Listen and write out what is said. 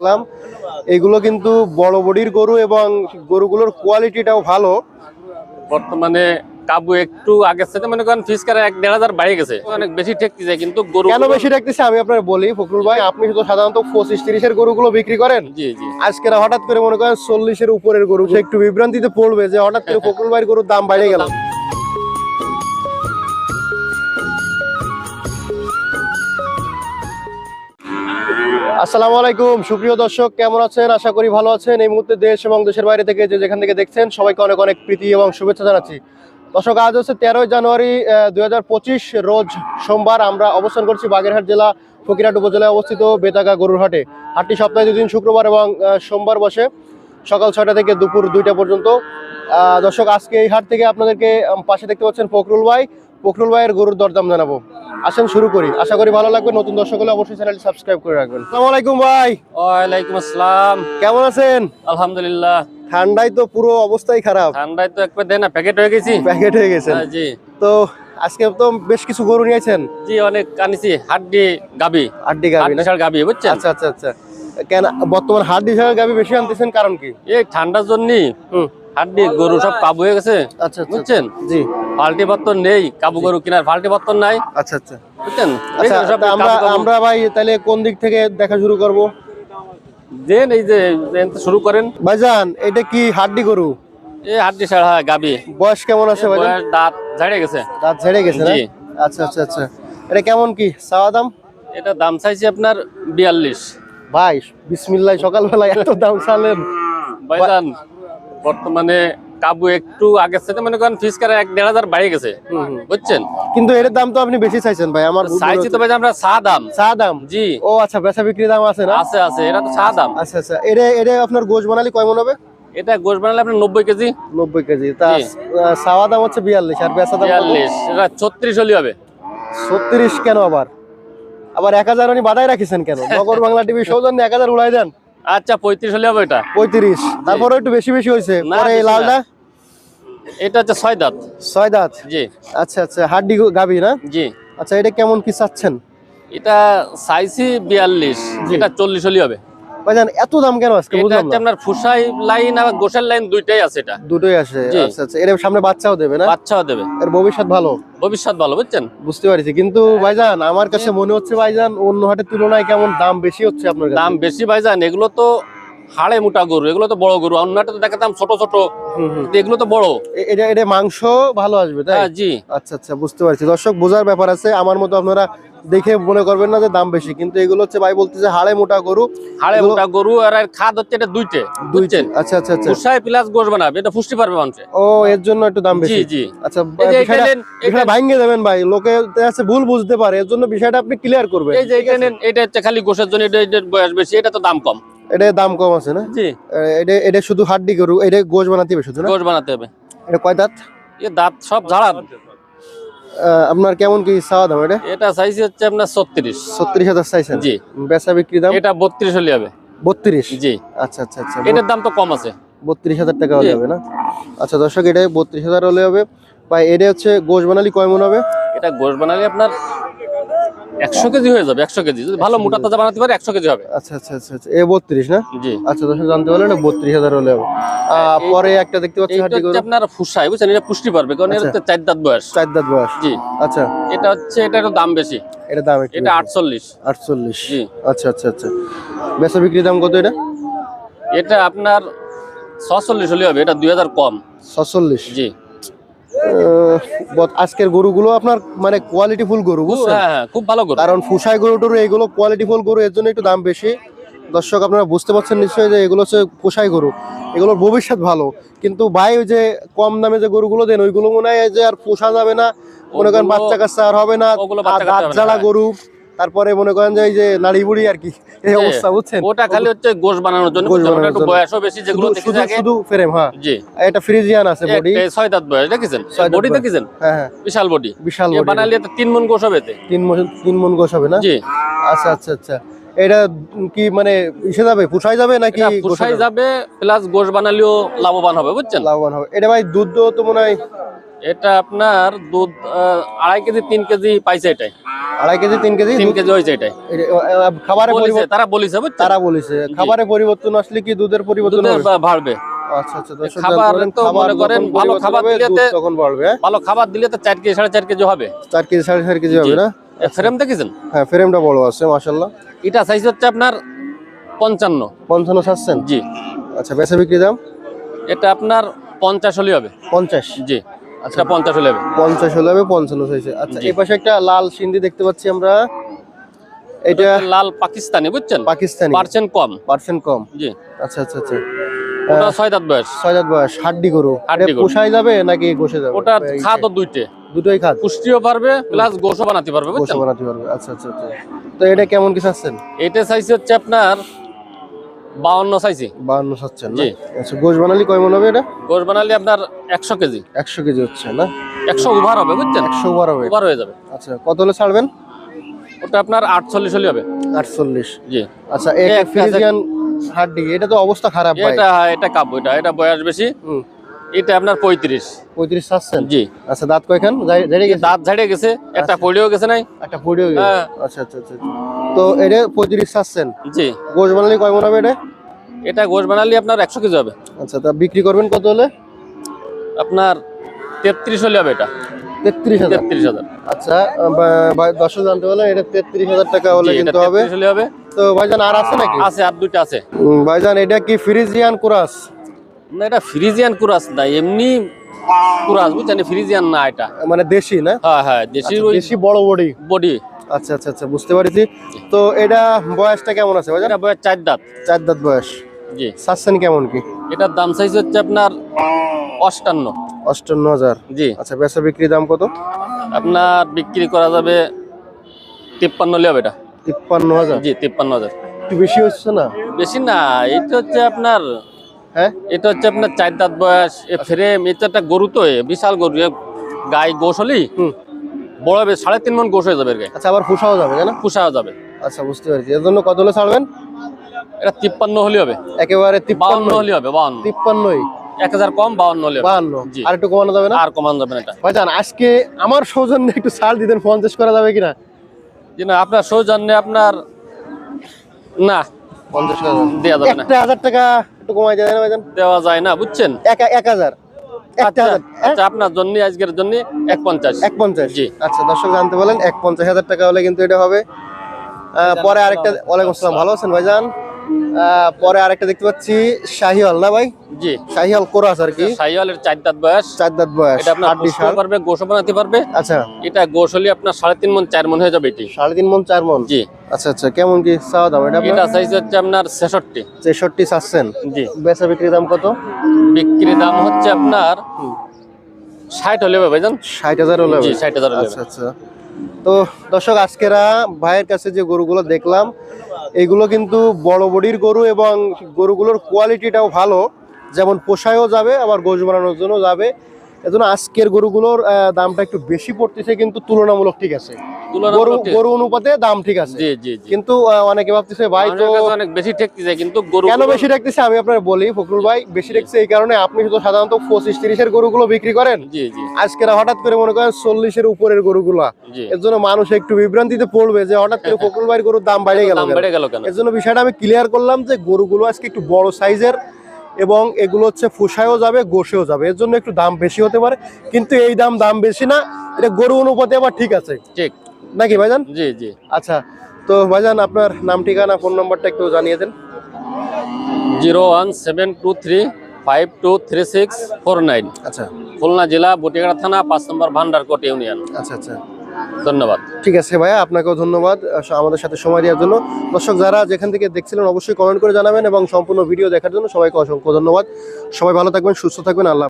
দেখলাম। এগুলো কিন্তু বড় বডির গরু এবং গরুগুলোর কোয়ালিটিটাও ভালো। বর্তমানে কাবু একটু আগের সাথে মনে করেন ফিস করে এক দেড় হাজার বাড়ে গেছে। অনেক বেশি ঠেকতে যায় কিন্তু গরু কেন বেশি ঠেকতেছে আমি আপনার বলি ফখরুল ভাই আপনি শুধু সাধারণত পঁচিশ তিরিশের গরুগুলো বিক্রি করেন? জি জি। আজকে হঠাৎ করে মনে করেন চল্লিশের উপরের গরু একটু বিভ্রান্তিতে পড়বে যে হঠাৎ করে ফখরুল ভাইয়ের গরুর দাম বেড়ে গেল। আসসালামু আলাইকুম। সুপ্রিয় দর্শক, কেমন আছেন? আশা করি ভালো আছেন। এই মুহূর্তে দেশ এবং দেশের বাইরে থেকে যে যেখান থেকে দেখছেন, সবাইকে অনেক অনেক প্রীতি এবং শুভেচ্ছা জানাচ্ছি। দর্শক, আজ হচ্ছে তেরোই জানুয়ারি দু হাজার পঁচিশ রোজ সোমবার আমরা অবস্থান করছি বাগেরহাট জেলা, ফকিরহাট উপজেলায় অবস্থিত বেতাগা গরুরহাটে। হাটটি সপ্তাহে দুদিন শুক্রবার এবং সোমবার বসে। সকাল ছয়টা থেকে দুপুর দুইটা পর্যন্ত। দর্শক আজকে এই হাট থেকে আপনাদেরকে পাশে দেখতে পাচ্ছেন ফখরুল ভাই। ফখরুল ভাইয়ের গরুর দরদাম জানাব। আসেন শুরু করি। আশা করি ভালো লাগবে। নতুন দর্শক হলে অবশ্যই চ্যানেলটি সাবস্ক্রাইব করে রাখবেন। আসসালামু আলাইকুম ভাই। ওয়ালাইকুম আসসালাম। কেমন আছেন? আলহামদুলিল্লাহ। ঠান্ডায় তো পুরো অবস্থাই খারাপ। ঠান্ডায় তো একবার দেয় না প্যাকেট হয়ে গেছি। প্যাকেট হয়ে গেছেন হ্যাঁ, জি। তো আজকে তো বেশ কিছু গরু নিয়েছেন। জি অনেক কানিছি হাড্ডি গাবি। হাড্ডি গাবি না? গাবি বুঝছেন? আচ্ছা আচ্ছা আচ্ছা। কেন বর্তমান হাড্ডি ডিসাইডার গাবি বেশি আনতেছেন কারণ কি? এই ঠান্ডার জন্য হাড্ডি গরু সব কাবু হয়ে গেছে আচ্ছা আচ্ছা। বুঝছেন? জি। পাল্টি পত্তর নেই কাবু গরু কিনার পাল্টি পত্তর নাই আচ্ছা আচ্ছা। বুঝছেন? আচ্ছা আমরা। আমরা ভাই তাহলে কোন দিক থেকে দেখা শুরু করব? দেন এই যে শুরু করেন। ভাইজান এটা কি হাড্ডি গরু? এই হাড্ডি ছাড়া গাবি বয়স কেমন আছে দাঁত ঝাড়ে গেছে। দাঁত ঝেড়ে গেছে না? আচ্ছা আচ্ছা আচ্ছা। এটা কেমন কি? চাওয়া দাম? এটা দাম চাইছি আপনার বিয়াল্লিশ। ভাই বিসমিল্লাহ সকালবেলা এত দাম চালেন। ভাইজান বর্তমানে কাবু একটু আগের সাথে মনে করেন ফিস করে এক দেড় হাজার বাড়ে গেছে। বুঝছেন? কিন্তু এর দাম তো আপনি বেশি চাইছেন ভাই আমার চাইছি তো ভাই আমরা চা দাম। চা দাম? জি। ও আচ্ছা বেচা বিক্রি দাম আছে না? আছে আছে এটা তো চা দাম। আচ্ছা আচ্ছা। এটা এটা আপনার গোশ বানালি কয় মন হবে? এটা গোশ বানালে আপনার নব্বই কেজি? নব্বই কেজি। তা চাওয়া দাম হচ্ছে বিয়াল্লিশ আর বেচা দাম বিয়াল্লিশ। এটা ছত্রিশ হলি হবে। ছত্রিশ কেন আবার? আবার এক হাজার উনি বাধাই রাখিছেন কেন? নগর বাংলা টিভি সৌজন্যে এক হাজার উড়াই দেন। আচ্ছা পঁয়ত্রিশ হলি হবে এটা? পঁয়ত্রিশ। তারপরে একটু বেশি বেশি হয়েছে। পরে এই লালটা এটা হচ্ছে ছয় দাঁত। ছয় দাঁত? জি। আচ্ছা আচ্ছা হাড্ডি গাবি না? জি। আচ্ছা এটা কেমন কি চাচ্ছেন? এটা চাইছি বিয়াল্লিশ। এটা চল্লিশ হলি হবে। ভাইজান এত দাম কেন আজকে? বুঝলাম না। আপনার ফুসাই লাইন আর লাইন দুইটাই আছে এটা। দুটোই আছে। আচ্ছা আচ্ছা। এর সামনে বাচ্চাও দেবে না? বাচ্চাও দেবে। এর ভবিষ্যৎ ভালো? ভবিষ্যৎ ভালো বুঝছেন? বুঝতে পারছি। কিন্তু ভাইজান আমার কাছে মনে হচ্ছে ভাইজান অন্য হাটের তুলনায় কেমন দাম বেশি হচ্ছে আপনার দাম বেশি ভাইজান এগুলো তো হাড়ে মোটা গরু এগুলো তো বড় গরু অন্যটা তো দেখাতাম ছোট ছোট। এগুলো তো বড়। এটা এটা মাংস ভালো আসবে তাই? হ্যাঁ জি। আচ্ছা আচ্ছা বুঝতে পারছি। দর্শক বোঝার ব্যাপার আছে আমার মতো আপনারা দেখে মনে করবেন না যে দাম বেশি। কিন্তু এগুলো হচ্ছে ভাই বলতেছে হাড়ে মোটা গরু। হাড়ে মোটা গরু আর এর খাদ হচ্ছে এটা দুইটে দুইটি। আচ্ছা আচ্ছা আচ্ছা। ফুসাই প্লাস গোশ বানাবে এটা পুষ্টি পারবে মানুষে। ও এর জন্য একটু দাম বেশি। জি। জি আচ্ছা যে এটা এটা- দেবেন ভাই। লোকে আছে ভুল বুঝতে পারে। এর জন্য বিষয়টা আপনি ক্লিয়ার করবেন। এই যে এটা নেন এটা হচ্ছে খালি গোশের জন্য এটা বয়স বেশি এটা তো দাম কম। এটা দাম কম আছে না? জি। এটা এটা শুধু হাড্ডি গরু এটা গোশ বানাতে হবে শুধু না? গোশ বানাতে হবে। এটা কয় দাঁত? এ দাঁত সব ঝাড়া আপনার কেমন কি চাওয়া দাম এটা? এটা চাইছি হচ্ছে আপনার ছত্রিশ। ছত্রিশ হাজার চাইছেন? জি। বেচা বিক্রি দাম? এটা বত্রিশ হলে হবে। বত্রিশ? জি। আচ্ছা আচ্ছা আচ্ছা। এটার দাম তো কম আছে। বত্রিশ হাজার টাকা হলে। হবে না? আচ্ছা দর্শক এটা বত্রিশ হাজার হলে হবে। বা এটা হচ্ছে গোশ বানালি কয় মন হবে? এটা গোশ বানালে আপনার একশো কেজি হয়ে যাবে একশো কেজি। যদি ভালো মোটা তাজা বানাতে পারে একশো কেজি হবে। আচ্ছা আচ্ছা আচ্ছা আচ্ছা। এ বত্রিশ না? জি। আচ্ছা দর্শক জানতে পারলেন এটা বত্রিশ হাজার হলে হবে। পরে একটা দেখতে পাচ্ছি হাড্ডি গরু আপনার ফুসাই বুঝছেন? এটা পুষ্টি পারবে কারণ এর আচ্ছা। চার দাঁত বয়স। চার দাঁত বয়স। জি। আচ্ছা। এটা হচ্ছে এটা একটু দাম বেশি। এটা দাম এটা। আটচল্লিশ। আটচল্লিশ। জি। আচ্ছা আচ্ছা আচ্ছা। বেচা বিক্রি দাম কত এটা? এটা আপনার ছচল্লিশ হলে হবে এটা দুই হাজার কম। ছচল্লিশ। জি। আজকের গরুগুলো আপনার মানে কোয়ালিটি ফুল গরু বুঝছেন? হ্যাঁ হ্যাঁ খুব ভালো গরু। কারণ ফুসাই গরু টরু এগুলো কোয়ালিটি ফুল গরু এর জন্য একটু দাম বেশি। দর্শক আপনারা বুঝতে পারছেন নিশ্চয়ই যে এগুলো হচ্ছে পোষাই গরু। এগুলোর ভবিষ্যৎ ভালো। কিন্তু ভাই ওই যে কম দামে যে গরুগুলো দেন ওইগুলো মনে হয় যে আর পোষা যাবে না। মনে করেন বাচ্চা কাচ্চা আর হবে না। দাঁত জ্বালা। গরু। তারপরে মনে করেন যে এই যে নাড়ি বুড়ি আর কি এই অবস্থা বুঝছেন? ওটা খালি হচ্ছে গোশ বানানোর জন্য? ওটা একটু বয়সও বেশি যেগুলো দেখি শুধু শুধু ফ্রেম হ্যাঁ। জি। এটা ফ্রিজিয়ান আছে বডি একটা ছয় দাঁত বয়স দেখেছেন? বডি। দেখেছেন? হ্যাঁ হ্যাঁ। বিশাল বডি বিশাল বডি বানালে তো তিন মন গোশ হবে এতে। তিন মন তিন মন গোস হবে না? জি। আচ্ছা আচ্ছা আচ্ছা। এটা কি মানে ইসে যাবে? পুষাই যাবে নাকি এটা পুষাই যাবে? যাবে প্লাস গোশ বানালেও লাভবান হবে বুঝছেন? লাভবান হবে। এটা ভাই দুধ তো মনে হয় এটা আপনার দুধ আড়াই কেজি তিন কেজি পাইছে এটাই। আড়াই কেজি তিন কেজি তিন কেজি হয়েছে এটাই। এটা, আহ, খাবারে তারা বলিছে তারা বলেছে। খাবারে পরিবর্তন আসলে কি দুধের পরিবর্তন বাড়বে। আচ্ছা আচ্ছা খাবার তো মনে করেন ভালো খাবার হবে, দিলে তখন বাড়বে? ভালো খাবার দিলে তো চার কেজি সাড়ে চার কেজি হবে। চার কেজি সাড়ে চার কেজি হবে না? ফ্রেম দেখেছেন? হ্যাঁ ফ্রেমটা বড় আছে এটা সাইজ হচ্ছে আপনার পঞ্চান্ন। পঞ্চান্ন জি। আচ্ছা বেচা বিক্রি দাম? এটা আপনার পঞ্চাশ হলে হবে। পঞ্চাশ। জি। আচ্ছা পঞ্চাশ হলে পঞ্চাশ হলে পঞ্চান্ন আচ্ছা এই পাশে একটা লাল সিন্ধি দেখতে পাচ্ছি আমরা। এটা লাল পাকিস্তানি বুঝছেন? পাকিস্তানি। পার্সেন্ট কম। পার্সেন্ট কম। জি। আচ্ছা আচ্ছা আচ্ছা। ওটা ছয় দাঁত বয়স। ছয় হাজার বয়স হাড্ডি গরু। হাড্ডি। পোষাই যাবে নাকি গোসে যাবে? ওটা খাদ দুইটে। দুটোই খাদ। পুষ্টিও পারবে প্লাস গোশও বানাতে পারবে গোসে বুঝছেন? বানাতে পারবে। আচ্ছা আচ্ছা আচ্ছা। তো এটা কেমন কি চাচ্ছেন? এটা সাইজ হচ্ছে আপনার বাউন্ন সাইজে। বাহান্ন চাচ্ছেন জি। আচ্ছা গোস বানালি কয় মন হবে এটা? গোশ বানালে আপনার একশো কেজি। একশো কেজি হচ্ছে না? একশো ওভার হবে বুঝছেন? একশো বার হবে। ওভার হয়ে যাবে। আচ্ছা কত হলে ছাড়বেন? ওটা আপনার আটচল্লিশ হলে হবে। আটচল্লিশ। জি। আচ্ছা এই ফ্রিজিয়ান হাড্ডি এটা তো অবস্থা খারাপ ভাই। এটা এটা কাব্য এটা এটা বয়স বেশি। এটা আপনার পঁয়ত্রিশ। পঁয়ত্রিশ চাচ্ছেন জি। আচ্ছা দাঁত কয়খান? দাঁত ঝাড়িয়ে গেছে একটা পড়েও গেছে নাই। একটা পড়েও গেছে। হ্যাঁ। আচ্ছা আচ্ছা আচ্ছা আচ্ছা। তো এটা পঁয়ত্রিশ চাচ্ছেন জি। গোস বানালি কয় মন হবে এটা? এটা গোশ বানালে আপনার একশো কেজি হবে। আচ্ছা তা বিক্রি করবেন কত হলে? আপনার তেত্রিশ হলে হবে এটা। তেত্রিশ হাজার। তেত্রিশ হাজার। আচ্ছা বা- বা- দর্শক জানতে পারলেন এটা তেত্রিশ হাজার টাকা হলে কিনতে হবে। হলে হবে। তো ভাইজান আর আছে নাকি? আছে আর দুইটা আছে। ভাইজান এটা কি ফ্রিজিয়ান কুরাস? না এটা ফ্রিজিয়ান কুরাস না এমনি কুরাস বুঝছেন? ফ্রিজিয়ান না এটা। মানে দেশি না? হ্যাঁ হ্যাঁ দেশির আচ্ছা, দেশি বড় বডি। বডি। আচ্ছা আচ্ছা আচ্ছা বুঝতে পারছি। তো এটা বয়সটা কেমন আছে এটা বয়স চার দাঁত। চার দাঁত বয়স। জি। চাচ্ছেন কেমন কি? এটার দাম চাইছে হচ্ছে আপনার অষ্টান্ন। অষ্টান্ন হাজার। জি। আচ্ছা বেচা বিক্রি দাম কত? আপনার বিক্রি করা যাবে তিপ্পান্ন হবে এটা তিপ্পান্ন হাজার। জি তিপ্পান্ন হাজার। একটু বেশি হচ্ছে না? বেশি না এটা হচ্ছে আপনার হ্যাঁ? এটা হচ্ছে আপনার চার দাঁত বয়স। এ ফ্রেম এটা একটা গরু তো বিশাল গরু। এ গাই গোস হলি হুম। বড় হবে সাড়ে তিন মন গোস হয়ে যাবে আচ্ছা আবার পোষাও যাবে তাই না? পুষাও যাবে। আচ্ছা বুঝতে পারছি। এর জন্য কত হলে ছাড়বেন? এটা তিপ্পান্ন হলে হবে। একেবারে তিপ্পান্ন। হলে হবে বাউন্ন। তিপ্পান্নই? এক হাজার কম বাউন্ন হলে আর একটু কমানো যাবে না? আর কমান যাবে না এটা। ভাইজান আজকে আমার সৌজন্যে একটু ছাড় দিতেন পঞ্চাশ করা যাবে কিনা? না আপনার সৌজন্যে আপনার না পঞ্চাশ দেওয়া যাবে না। একটা হাজার টাকা একটু কমাই যায় না ভাইজান? দেওয়া যায় না বুঝছেন? এক এক হাজার। আচ্ছা আচ্ছা আপনার জন্য আজকের জন্য এক পঞ্চাশ এক পঞ্চাশ। জি। আচ্ছা দর্শক জানতে বলেন এক পঞ্চাশ হাজার টাকা হলে কিন্তু এটা হবে। আহ, পরে আরেকটা ওয়ালাইকুম আসসালাম। ভালো আছেন ভাইজান? পরে আরেকটা দেখতে পাচ্ছি শাহিওয়াল না ভাই? জি। শাহিওয়াল কোরাস আর কি। সাইওয়ালের চার দাঁত বয়স। চার দাঁত বয়স এটা আপনার পুষতেও পারবে গোসও বানাতে পারবে। আচ্ছা। এটা গোস হলে আপনার সাড়ে তিন মন চার মন হয়ে যাবে এটি। সাড়ে তিন মন চার মন? জি। আচ্ছা আচ্ছা কেমন কি চাওয়া দাম? এটা এটা সাইজ হচ্ছে আপনার ছেষট্টি। ছেষট্টি চাচ্ছেন। জি। বেচা বিক্রি দাম কত? বিক্রি দাম হচ্ছে আপনার ষাট হলে হবে ভাইজান। ষাট হাজার হলে জি ষাট হাজার আচ্ছা আচ্ছা। তো দর্শক আজকেরা ভাইয়ের কাছে যে গরুগুলো দেখলাম এগুলো কিন্তু বড় বডির গরু এবং গরুগুলোর কোয়ালিটিটাও ভালো। যেমন পোষায়ও যাবে, আবার গোশ বানানোর জন্য যাবে। এজন্য আজকের গরুগুলোর দামটা একটু বেশি পড়তেছে কিন্তু তুলনামূলক ঠিক আছে। গরু তুলনামূলক গরু অনুপাতে দাম ঠিক আছে। জি জি জি। কিন্তু অনেকে ভাবতেছে ভাই তো অনেক বেশি ঠেকতে কিন্তু গরু কেন বেশি রাখতেছে আমি আপনার বলি ফখরুল ভাই বেশি রাখছে এই কারণে আপনি শুধু সাধারণত পঁচিশ তিরিশের গরুগুলো বিক্রি করেন। জি জি। আজকের হঠাৎ করে মনে করেন চল্লিশের উপরের গরুগুলা। এর জন্য মানুষ একটু বিভ্রান্তিতে পড়বে যে হঠাৎ করে ফখরুল ভাইয়ের গরুর দাম বাইরে গেল দাম বেড়ে গেল কেন? এর জন্য বিষয়টা আমি ক্লিয়ার করলাম যে গরুগুলো আজকে একটু বড় সাইজের এবং এগুলো হচ্ছে ফুসায়ও যাবে গোশেও যাবে। এর জন্য একটু দাম বেশি হতে পারে কিন্তু এই দাম দাম বেশি না। এটা গরু অনুপাতে আবার ঠিক আছে। ঠিক। নাকি ভাইজান? জি জি। আচ্ছা তো ভাইজান আপনার নাম ঠিকানা ফোন নাম্বারটা একটু জানিয়ে দেন। Zero one seven two three five two three six four nine. আচ্ছা। খুলনা জেলা বটিগাড়া থানা পাঁচ নম্বর ভান্ডারকোট ইউনিয়ন। আচ্ছা আচ্ছা। ধন্যবাদ। ঠিক আছে ভাইয়া, আপনাকেও ধন্যবাদ আমাদের সাথে সময় দেওয়ার জন্য। দর্শক যারা যেখান থেকে দেখছিলেন অবশ্যই কমেন্ট করে জানাবেন এবং সম্পূর্ণ ভিডিও দেখার জন্য সবাইকে অসংখ্য ধন্যবাদ। সবাই ভালো থাকবেন, সুস্থ থাকবেন, আল্লাহ